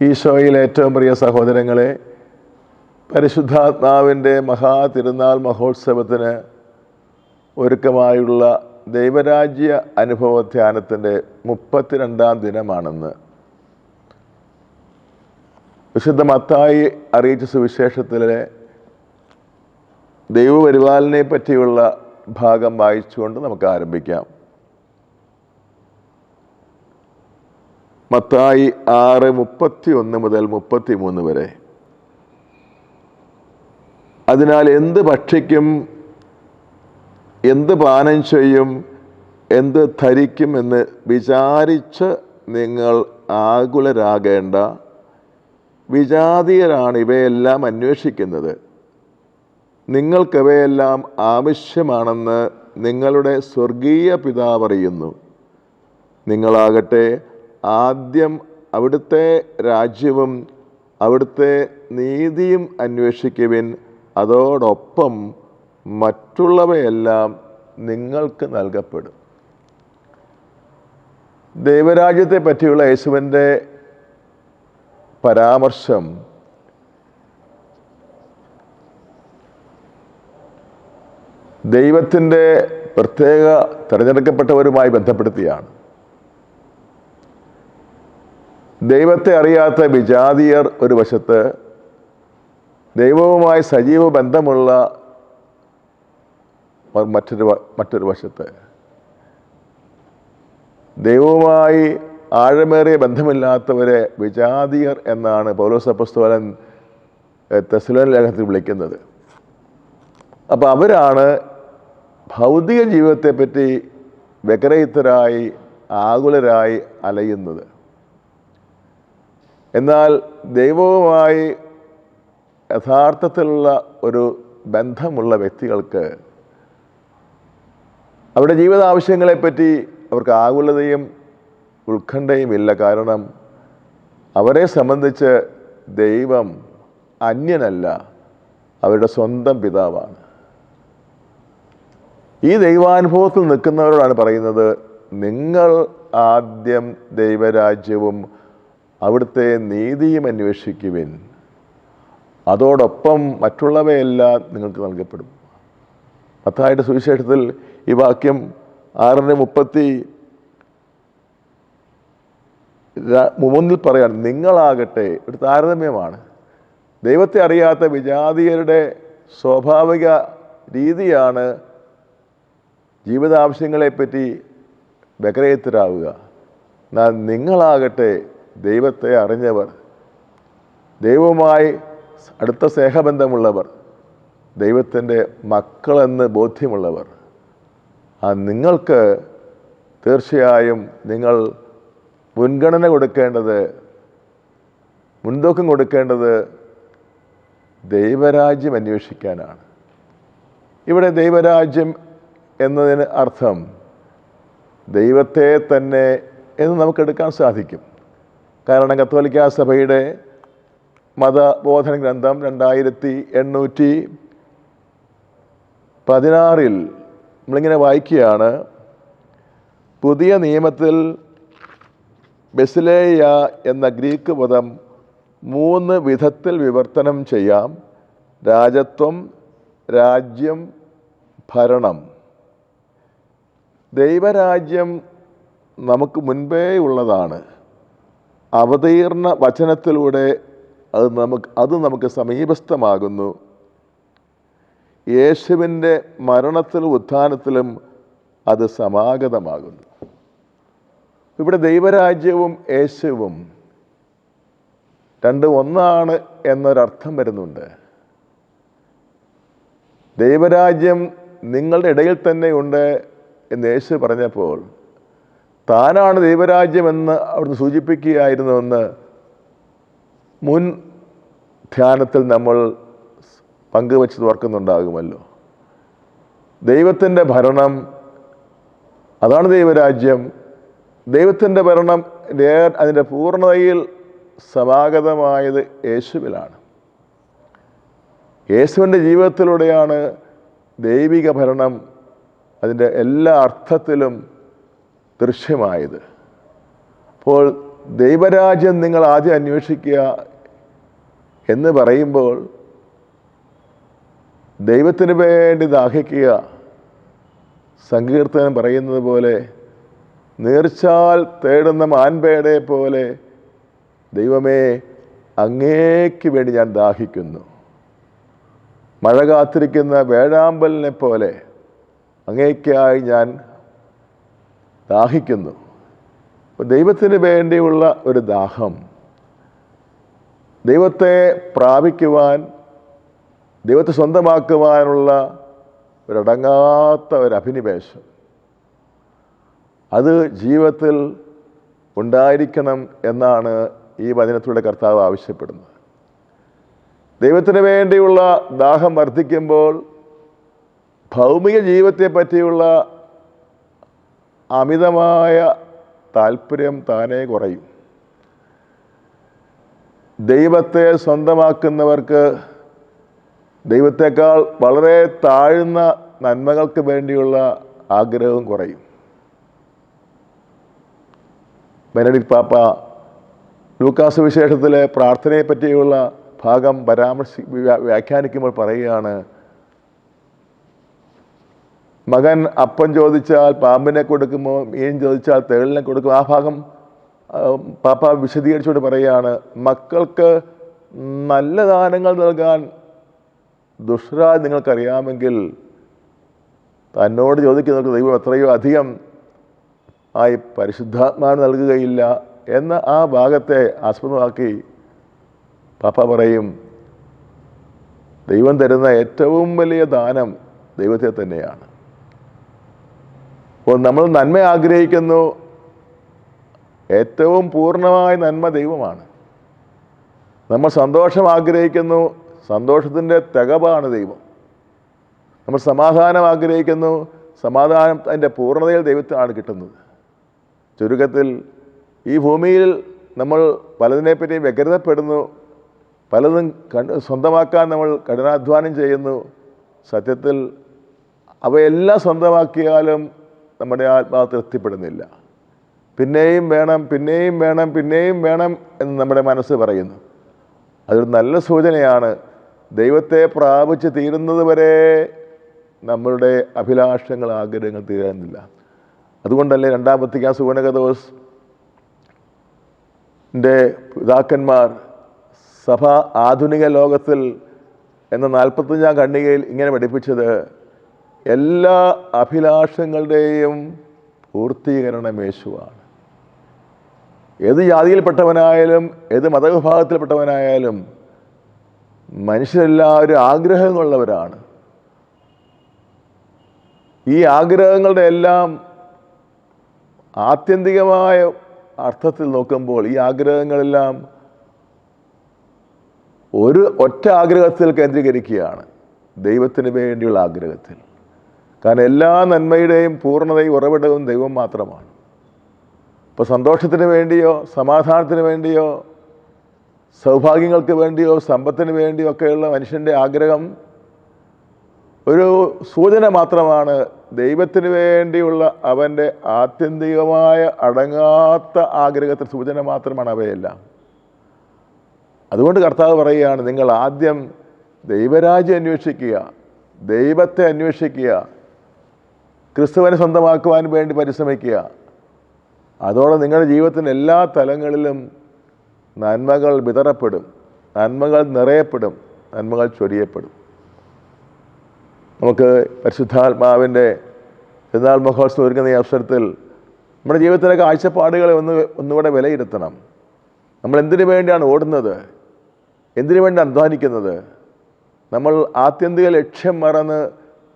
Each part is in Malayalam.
ഈശോയിൽ ഏറ്റവും പ്രിയ സഹോദരങ്ങളെ പരിശുദ്ധാത്മാവിന്റെ മഹാ തിരുനാൾ മഹോത്സവത്തിന് ഒരുക്കമായുള്ള ദൈവരാജ്യ അനുഭവ ധ്യാനത്തിന്റെ മുപ്പത്തിരണ്ടാം ദിനമാണെന്ന്. വിശുദ്ധ മത്തായി അറിയിച്ച സുവിശേഷത്തിലെ ദൈവപരിപാലനെ പറ്റിയുള്ള ഭാഗം വായിച്ചുകൊണ്ട് നമുക്ക് ആരംഭിക്കാം. മത്തായി ആറ് മുപ്പത്തി ഒന്ന് മുതൽ മുപ്പത്തി മൂന്ന് വരെ. അതിനാൽ എന്ത് ഭക്ഷിക്കും എന്ത് പാനം ചെയ്യും എന്ത് ധരിക്കും എന്ന് വിചാരിച്ച് നിങ്ങൾ ആകുലരാകേണ്ട വിജാതീയരാണ് ഇവയെല്ലാം അന്വേഷിക്കുന്നത്. നിങ്ങൾക്കിവയെല്ലാം ആവശ്യമാണെന്ന് നിങ്ങളുടെ സ്വർഗീയ പിതാവ് അറിയുന്നു. നിങ്ങളാകട്ടെ ആദ്യം അവിടുത്തെ രാജ്യവും അവിടുത്തെ നീതിയും അന്വേഷിക്കുവിൻ. അതോടൊപ്പം മറ്റുള്ളവയെല്ലാം നിങ്ങൾക്ക് നൽകപ്പെടും. ദൈവരാജ്യത്തെ പറ്റിയുള്ള യേശുവിന്റെ പരാമർശം ദൈവത്തിന്റെ പ്രത്യേക തിരഞ്ഞെടുക്കപ്പെട്ടവരുമായി ബന്ധപ്പെടുത്തിയാണ്. ദൈവത്തെ അറിയാത്ത വിജാതിയർ ഒരു വശത്ത് ദൈവവുമായി സജീവ ബന്ധമുള്ള മറ്റൊരു മറ്റൊരു വശത്ത്. ദൈവവുമായി ആഴമേറിയ ബന്ധമില്ലാത്തവരെ വിജാതീയർ എന്നാണ് പൗലോസ് അപ്പസ്തോലൻ തെസ്ലോൻ ലേഖനത്തിൽ വിളിക്കുന്നത്. അപ്പോൾ അവരാണ് ഭൗതിക ജീവിതത്തെപ്പറ്റി വ്യഗ്രഹിതരായി ആകുലരായി അലയുന്നത്. എന്നാൽ ദൈവവുമായി യഥാർത്ഥത്തിലുള്ള ഒരു ബന്ധമുള്ള വ്യക്തികൾക്ക് അവരുടെ ജീവിത ആവശ്യങ്ങളെപ്പറ്റി അവർക്ക് ആകുലതയും ഉത്കണ്ഠയും ഇല്ല. കാരണം അവരെ സംബന്ധിച്ച് ദൈവം അന്യനല്ല അവരുടെ സ്വന്തം പിതാവാണ്. ഈ ദൈവാനുഭവത്തിൽ നിൽക്കുന്നവരോടാണ് പറയുന്നത് നിങ്ങൾ ആദ്യം ദൈവരാജ്യവും അവിടുത്തെ നീതിയും അന്വേഷിക്കുവിൻ. അതോടൊപ്പം മറ്റുള്ളവയെല്ലാം നിങ്ങൾക്ക് നൽകപ്പെടും. പത്തായിട്ട് സുവിശേഷത്തിൽ ഈ വാക്യം ആറിന് മുപ്പത്തി മൂന്നിൽ പറയാണ് നിങ്ങളാകട്ടെ ഒരു താരതമ്യമാണ്. ദൈവത്തെ അറിയാത്ത വിജാതീയരുടെ സ്വാഭാവിക രീതിയാണ് ജീവിതാവശ്യങ്ങളെപ്പറ്റി വ്യഗ്രഹത്തിലാവുക എന്നാൽ നിങ്ങളാകട്ടെ ദൈവത്തെ അറിഞ്ഞവർ ദൈവവുമായി അടുത്ത സ്നേഹബന്ധമുള്ളവർ ദൈവത്തിന്റെ മക്കളെന്ന് ബോധ്യമുള്ളവർ. ആ നിങ്ങൾക്ക് തീർച്ചയായും നിങ്ങൾ മുൻഗണന കൊടുക്കേണ്ടത് മുൻതൂക്കം കൊടുക്കേണ്ടത് ദൈവരാജ്യം അന്വേഷിക്കാനാണ്. ഇവിടെ ദൈവരാജ്യം എന്നതിന് അർത്ഥം ദൈവത്തെ തന്നെ എന്ന് നമുക്കെടുക്കാൻ സാധിക്കും. കാരണം കത്തോലിക്ക സഭയുടെ മതബോധന ഗ്രന്ഥം രണ്ടായിരത്തി എണ്ണൂറ്റി പതിനാറിൽ നമ്മളിങ്ങനെ വായിക്കുകയാണ്. പുതിയ നിയമത്തിൽ ബെസിലേയ എന്ന ഗ്രീക്ക് പദം മൂന്ന് വിധത്തിൽ വിവർത്തനം ചെയ്യാം. രാജത്വം രാജ്യം ഭരണം. ദൈവരാജ്യം നമുക്ക് മുൻപേ ഉള്ളതാണ്. അവതീർണ വചനത്തിലൂടെ അത് നമുക്ക് അത് നമുക്ക് സമീപസ്ഥമാകുന്നു. യേശുവിന്റെ മരണത്തിലും ഉത്ഥാനത്തിലും അത് സമാഗതമാകുന്നു. ഇവിടെ ദൈവരാജ്യവും യേശുവും രണ്ട് ഒന്നാണ് എന്നൊരർത്ഥം വരുന്നുണ്ട്. ദൈവരാജ്യം നിങ്ങളുടെ ഇടയിൽ തന്നെയുണ്ട് എന്ന് യേശു പറഞ്ഞപ്പോൾ താനാണ് ദൈവരാജ്യമെന്ന് അവിടുന്ന് സൂചിപ്പിക്കുകയായിരുന്നുവെന്ന് മുൻ ധ്യാനത്തിൽ നമ്മൾ പങ്കുവച്ച് ഓർക്കുന്നുണ്ടാകുമല്ലോ. ദൈവത്തിന്റെ ഭരണം അതാണ് ദൈവരാജ്യം. ദൈവത്തിന്റെ ഭരണം അതിന്റെ പൂർണതയിൽ സമാഗതമായത് യേശുവിലാണ്. യേശുവിന്റെ ജീവിതത്തിലൂടെയാണ് ദൈവിക ഭരണം അതിന്റെ എല്ലാ അർത്ഥത്തിലും ദൃശ്യമായത്. അപ്പോൾ ദൈവരാജ്യം നിങ്ങൾ ആദ്യം അന്വേഷിക്കുക എന്ന് പറയുമ്പോൾ ദൈവത്തിന് വേണ്ടി ദാഹിക്കുക സങ്കീർത്തനം പറയുന്നത് പോലെ നീർച്ചാൽ തേടുന്ന മാൻപേടെ പോലെ ദൈവമേ അങ്ങേക്ക് വേണ്ടി ഞാൻ ദാഹിക്കുന്നു. മഴ കാത്തിരിക്കുന്ന വേഴാമ്പലിനെ പോലെ അങ്ങേക്കായി ഞാൻ ദാഹിക്കുന്നു. അപ്പോൾ ദൈവത്തിന് വേണ്ടിയുള്ള ഒരു ദാഹം ദൈവത്തെ പ്രാപിക്കുവാൻ ദൈവത്തെ സ്വന്തമാക്കുവാനുള്ള ഒരടങ്ങാത്ത ഒരു അഭിനിവേശം. അത് ജീവിതത്തിൽ ഉണ്ടായിരിക്കണം എന്നാണ് ഈ വചനത്തിലൂടെ കർത്താവ് ആവശ്യപ്പെടുന്നത്. ദൈവത്തിന് വേണ്ടിയുള്ള ദാഹം വർദ്ധിക്കുമ്പോൾ ഭൗമിക ജീവിതത്തെ പറ്റിയുള്ള അമിതമായ താല്പര്യം താനേ കുറയും. ദൈവത്തെ സ്വന്തമാക്കുന്നവർക്ക് ദൈവത്തെക്കാൾ വളരെ താഴ്ന്ന നന്മകൾക്ക് വേണ്ടിയുള്ള ആഗ്രഹവും കുറയും. ബെനഡിക് പാപ്പ ലൂക്കാസ് വിശേഷത്തിലെ പ്രാർത്ഥനയെ പറ്റിയുള്ള ഭാഗം പരാമർശി വ്യാഖ്യാനിക്കുമ്പോൾ പറയുകയാണ് മകൻ അപ്പം ചോദിച്ചാൽ പാമ്പിനെ കൊടുക്കുമോ മീൻ ചോദിച്ചാൽ തേളിനെ കൊടുക്കും ആ ഭാഗം പാപ്പ വിശദീകരിച്ചുകൊണ്ട് പറയുകയാണ് മക്കൾക്ക് നല്ല ദാനങ്ങൾ നൽകാൻ ദുഷ്രാജ് നിങ്ങൾക്കറിയാമെങ്കിൽ തന്നോട് ചോദിക്കുന്നവർക്ക് ദൈവം എത്രയോ അധികം ആയി പരിശുദ്ധാത്മാവ് നൽകുകയില്ല എന്ന ആ ഭാഗത്തെ ആസ്പദമാക്കി പാപ്പ പറയും. ദൈവം തരുന്ന ഏറ്റവും വലിയ ദാനം ദൈവത്തെ തന്നെയാണ്. അപ്പോൾ നമ്മൾ നന്മ ആഗ്രഹിക്കുന്നു. ഏറ്റവും പൂർണമായ നന്മ ദൈവമാണ്. നമ്മൾ സന്തോഷം ആഗ്രഹിക്കുന്നു. സന്തോഷത്തിന്റെ തികവാണ് ദൈവം. നമ്മൾ സമാധാനം ആഗ്രഹിക്കുന്നു. സമാധാനം അതിന്റെ പൂർണതയിൽ ദൈവത്തിനാണ് കിട്ടുന്നത്. ചുരുക്കത്തിൽ ഈ ഭൂമിയിൽ നമ്മൾ പലതിനെപ്പറ്റി വ്യഗ്രതപ്പെടുന്നു. പലതും കണ്ട് സ്വന്തമാക്കാൻ നമ്മൾ കഠിനാധ്വാനം ചെയ്യുന്നു. സത്യത്തിൽ അവയെല്ലാം സ്വന്തമാക്കിയാലും നമ്മുടെ ആത്മാവ് തൃപ്തിപ്പെടുന്നില്ല. പിന്നെയും വേണം പിന്നെയും വേണം പിന്നെയും വേണം എന്ന് നമ്മുടെ മനസ്സ് പറയുന്നു. അതൊരു നല്ല സൂചനയാണ്. ദൈവത്തെ പ്രാപിച്ച് തീരുന്നത് വരെ നമ്മളുടെ അഭിലാഷങ്ങൾ ആഗ്രഹങ്ങൾ തീരുന്നില്ല അതുകൊണ്ടല്ലേ രണ്ടാമത്തേക്ക് ആ സുവനകദോസ് ന്റെ പിതാക്കന്മാർ സഭ ആധുനിക ലോകത്തിൽ എന്ന നാൽപ്പത്തഞ്ചാം ഖണ്ഡികയിൽ ഇങ്ങനെ പഠിപ്പിച്ചത് എല്ലാ അഭിലാഷങ്ങളുടെയും പൂർത്തീകരണം യേശുവാണ്. ഏത് ജാതിയിൽപ്പെട്ടവനായാലും ഏത് മതവിഭാഗത്തിൽപ്പെട്ടവനായാലും മനുഷ്യരെല്ലാവരും ആഗ്രഹങ്ങളുള്ളവരാണ്. ഈ ആഗ്രഹങ്ങളുടെ എല്ലാം ആത്യന്തികമായ അർത്ഥത്തിൽ നോക്കുമ്പോൾ ഈ ആഗ്രഹങ്ങളെല്ലാം ഒരു ഒറ്റ ആഗ്രഹത്തിൽ കേന്ദ്രീകരിക്കുകയാണ് ദൈവത്തിന് വേണ്ടിയുള്ള ആഗ്രഹത്തിൽ. കാരണം എല്ലാ നന്മയുടെയും പൂർണതയും ഉറവിടവും ദൈവം മാത്രമാണ്. ഇപ്പോൾ സന്തോഷത്തിന് വേണ്ടിയോ സമാധാനത്തിന് വേണ്ടിയോ സൗഭാഗ്യങ്ങൾക്ക് വേണ്ടിയോ സമ്പത്തിന് വേണ്ടിയോ ഒക്കെയുള്ള മനുഷ്യന്റെ ആഗ്രഹം ഒരു സൂചന മാത്രമാണ്. ദൈവത്തിന് വേണ്ടിയുള്ള അവന്റെ ആത്യന്തികമായ അടങ്ങാത്ത ആഗ്രഹത്തിന് സൂചന മാത്രമാണ് അവയെല്ലാം. അതുകൊണ്ട് കർത്താവ് പറയുകയാണ് നിങ്ങൾ ആദ്യം ദൈവരാജ്യം അന്വേഷിക്കുക ദൈവത്തെ അന്വേഷിക്കുക ക്രിസ്തുവിനെ സ്വന്തമാക്കുവാൻ വേണ്ടി പരിശ്രമിക്കുക. അതോടെ നിങ്ങളുടെ ജീവിതത്തിന്റെ എല്ലാ തലങ്ങളിലും നന്മകൾ വിതറപ്പെടും. നന്മകൾ നിറയപ്പെടും. നന്മകൾ ചൊരിയപ്പെടും. നമുക്ക് പരിശുദ്ധാത്മാവിന്റെ പെരുന്നാൾ മഹോത്സവം ഒരുക്കുന്ന ഈ അവസരത്തിൽ നമ്മുടെ ജീവിതത്തിലെ കാഴ്ചപ്പാടുകളെ ഒന്ന് ഒന്നുകൂടെ വിലയിരുത്തണം. നമ്മൾ എന്തിനു വേണ്ടിയാണ് ഓടുന്നത്? എന്തിനു വേണ്ടി അധ്വാനിക്കുന്നത്? നമ്മൾ ആത്യന്തിക ലക്ഷ്യം മറന്ന്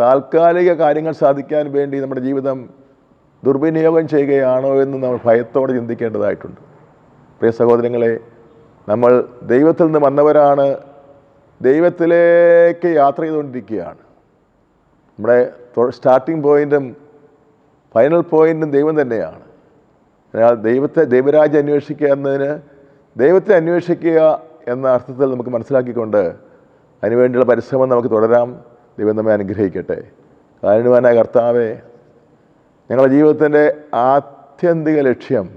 താൽക്കാലിക കാര്യങ്ങൾ സാധിക്കാൻ വേണ്ടി നമ്മുടെ ജീവിതം ദുർവിനിയോഗം ചെയ്യുകയാണോ എന്ന് നമ്മൾ ഭയത്തോടെ ചിന്തിക്കേണ്ടതായിട്ടുണ്ട്. പ്രിയ സഹോദരങ്ങളെ നമ്മൾ ദൈവത്തിൽ നിന്ന് വന്നവരാണ് ദൈവത്തിലേക്ക് യാത്ര ചെയ്തുകൊണ്ടിരിക്കുകയാണ്. നമ്മുടെ സ്റ്റാർട്ടിംഗ് പോയിന്റും ഫൈനൽ പോയിന്റും ദൈവം തന്നെയാണ്. അതിനാൽ ദൈവത്തെ ദൈവരാജ്യം അന്വേഷിക്കുക എന്നതിന് ദൈവത്തെ അന്വേഷിക്കുക എന്ന അർത്ഥത്തിൽ നമുക്ക് മനസ്സിലാക്കിക്കൊണ്ട് അതിനുവേണ്ടിയുള്ള പരിശ്രമം നമുക്ക് തുടരാം. ദൈവം നമ്മെ അനുഗ്രഹിക്കട്ടെ. കാരണവാനായ കർത്താവെ ഞങ്ങളുടെ ജീവിതത്തിന്റെ ആത്യന്തിക ലക്ഷ്യം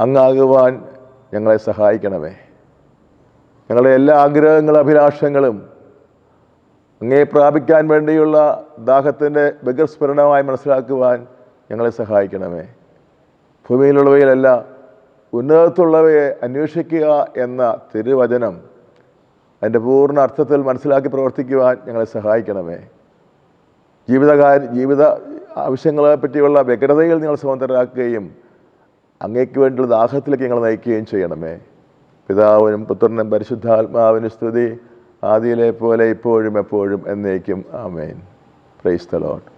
അങ്ങാകുവാൻ ഞങ്ങളെ സഹായിക്കണമേ. ഞങ്ങളുടെ എല്ലാ ആഗ്രഹങ്ങളും അഭിലാഷങ്ങളും അങ്ങേ പ്രാപിക്കാൻ വേണ്ടിയുള്ള ദാഹത്തിന്റെ ബഹിർസ്ഫുരണമായി മനസ്സിലാക്കുവാൻ ഞങ്ങളെ സഹായിക്കണമേ. ഭൂമിയിലുള്ളവയിലല്ല ഉന്നതത്തുള്ളവയെ അന്വേഷിക്കുക എന്ന തിരുവചനം അതിന്റെ പൂർണ അർത്ഥത്തിൽ മനസ്സിലാക്കി പ്രവർത്തിക്കുവാൻ ഞങ്ങളെ സഹായിക്കണമേ. ജീവിതകാര്യ ജീവിത ആവശ്യങ്ങളെ പറ്റിയുള്ള വ്യഗ്രതയിൽ നിങ്ങൾ സ്വതന്ത്രരാക്കുകയും അങ്ങേക്ക് വേണ്ടിയുള്ള ദാഹത്തിലേക്ക് ഞങ്ങൾ നയിക്കുകയും ചെയ്യണമേ. പിതാവിനും പുത്രനും പരിശുദ്ധാത്മാവിനും സ്തുതി ആദിയിലെ പോലെ ഇപ്പോഴും എപ്പോഴും എന്നേക്കും. ആമേൻ. Praise the Lord